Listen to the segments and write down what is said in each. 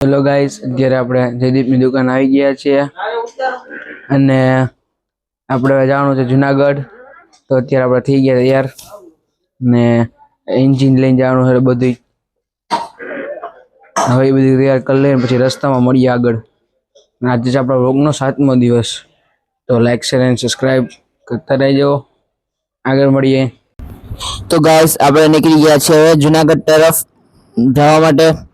Hello guys અત્યારે આપણે જયદીપની દુકાન આવી ગયા છીએ. અને આપણે જવાનું છે જુનાગઢ. તો અત્યારે આપણે થઈ ગયા તૈયાર. ને એન્જિન લઈને જવાનું છે બધું હવે એ બધું તૈયાર કરી લઈને પછી રસ્તામાં મળીએ આગળ. આજે છે આપણા રોગનો સાતમો દિવસ. તો લાઈક શેર એન્ડ સબસ્ક્રાઈબ કરતા રહેજો. આગળ મળીએ. તો ગાઈસ આપણે નીકળી ગયા છે હવે જુનાગઢ તરફ જવા માટે.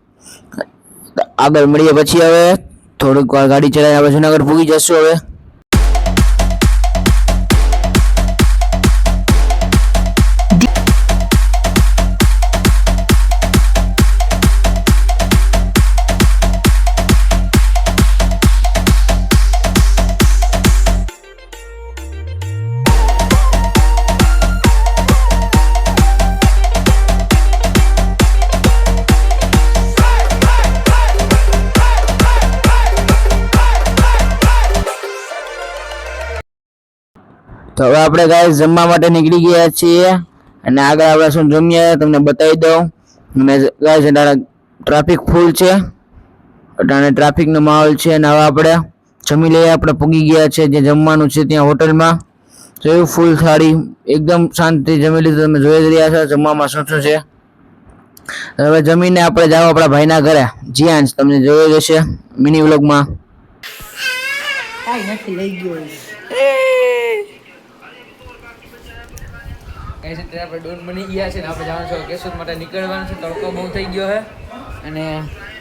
આગળ મળીએ પછી હવે. થોડીક વાર ગાડી ચલાવીને આપણે જુનાગઢ પૂગી જશું હવે. તો હવે આપણે ગાય જમવા માટે નીકળી ગયા છીએ. અને આગળ આપણે શું જમીએ તમને બતાવી દઉં. અને ગાય અટાણે ટ્રાફિક ફૂલ છે. અટાણે ટ્રાફિકનો માહોલ છે અને હવે આપણે જમી લઈએ. આપણે પૂગી ગયા છે જે જમવાનું છે ત્યાં હોટલમાં. જોયું ફૂલ થાળી એકદમ શાંતિ જમી લીધું. તમે જોઈ જ રહ્યા છો જમવામાં શું શું છે. હવે જમીને આપણે જાઓ આપણા ભાઈના ઘરે. જીયાંશ તમને જોયો જશે મિની વ્લોગમાં. ગાઈસ અત્યારે આપણે ડોન બની ગયા છે ને આપણે જવાનું છે કેશોદ માટે નીકળવાનું છે તડકો બહુ થઈ ગયો છે. અને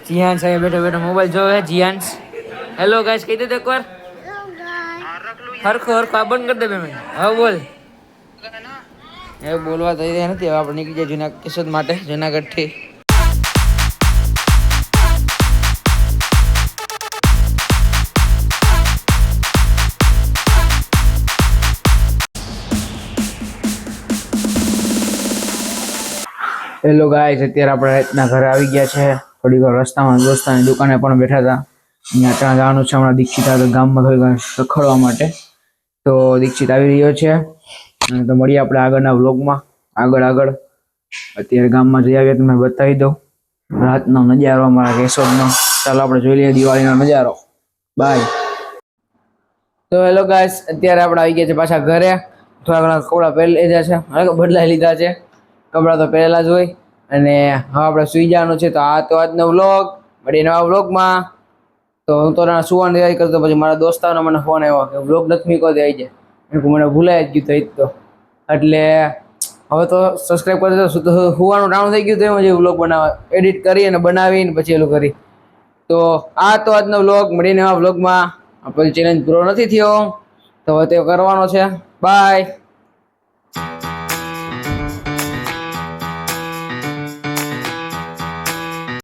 જીયાન સાહેબ બેઠો બેઠો મોબાઈલ જોવે છે જીયાન્સ હેલો ગાઈસ કહી દે એકવાર. હરખો હરખો આ બંધ કરી દે બે મિનિટ. હવે બોલ. એ બોલવા તૈયાર નથી હવે આપણે નીકળી જાય જુના કેશોદ માટે જુનાગઢથી. હેલો ગાય અત્યારે આપણે રાતના ઘરે આવી ગયા છે. થોડી વાર રસ્તામાં દોસ્તાની દુકાને પણ બેઠા હતા. અહીંયા ત્યાં જવાનું છે હમણાં દીક્ષિત આવે ગામમાં થોડી વાર રખડવા માટે. તો દીક્ષિત આવી રહ્યો છે. અને તો મળીએ આપણે આગળના વ્લોગમાં. આગળ આગળ. અત્યારે ગામમાં જઈ આવીએ, તમને બતાવી દઉં. રાતનો નજારો, અમારા કેશોદનો. ચાલો આપણે જોઈ લઈએ દિવાળીનો નજારો. બાય તો હેલો ગાય અત્યારે આપણે આવી ગયા છે પાછા ઘરે. થોડા ઘણા કપડાં પહેરી લીધા છે. બદલાઈ લીધા છે. કપડાં તો પહેરેલા જ હોય. અને હવે આપણે સુઈ જવાનું છે, તો આ તો આજનો વ્લોગ. મળીએ નવા વ્લોગમાં. તો હું તો સુવાની તૈયારી કરતો, પછી મારા દોસ્તાનો મને ફોન આવ્યો કે વ્લોગ નથી મૂકો આવી જાય મને ભૂલાઈ જ ગયું એ તો. એટલે હવે તો સબસ્ક્રાઈબ કરી દો સુવાનું ટાણું થઈ ગયું તો એમાં જે વ્લોગ બનાવવા. એડિટ કરી અને બનાવીને પછી એલું કરી. તો આ તો આજનો વ્લોગ. મળીને નવા વ્લોગમાં. પછી ચેલેન્જ પૂરો નથી થયો, તો હવે તે કરવાનો છે. બાય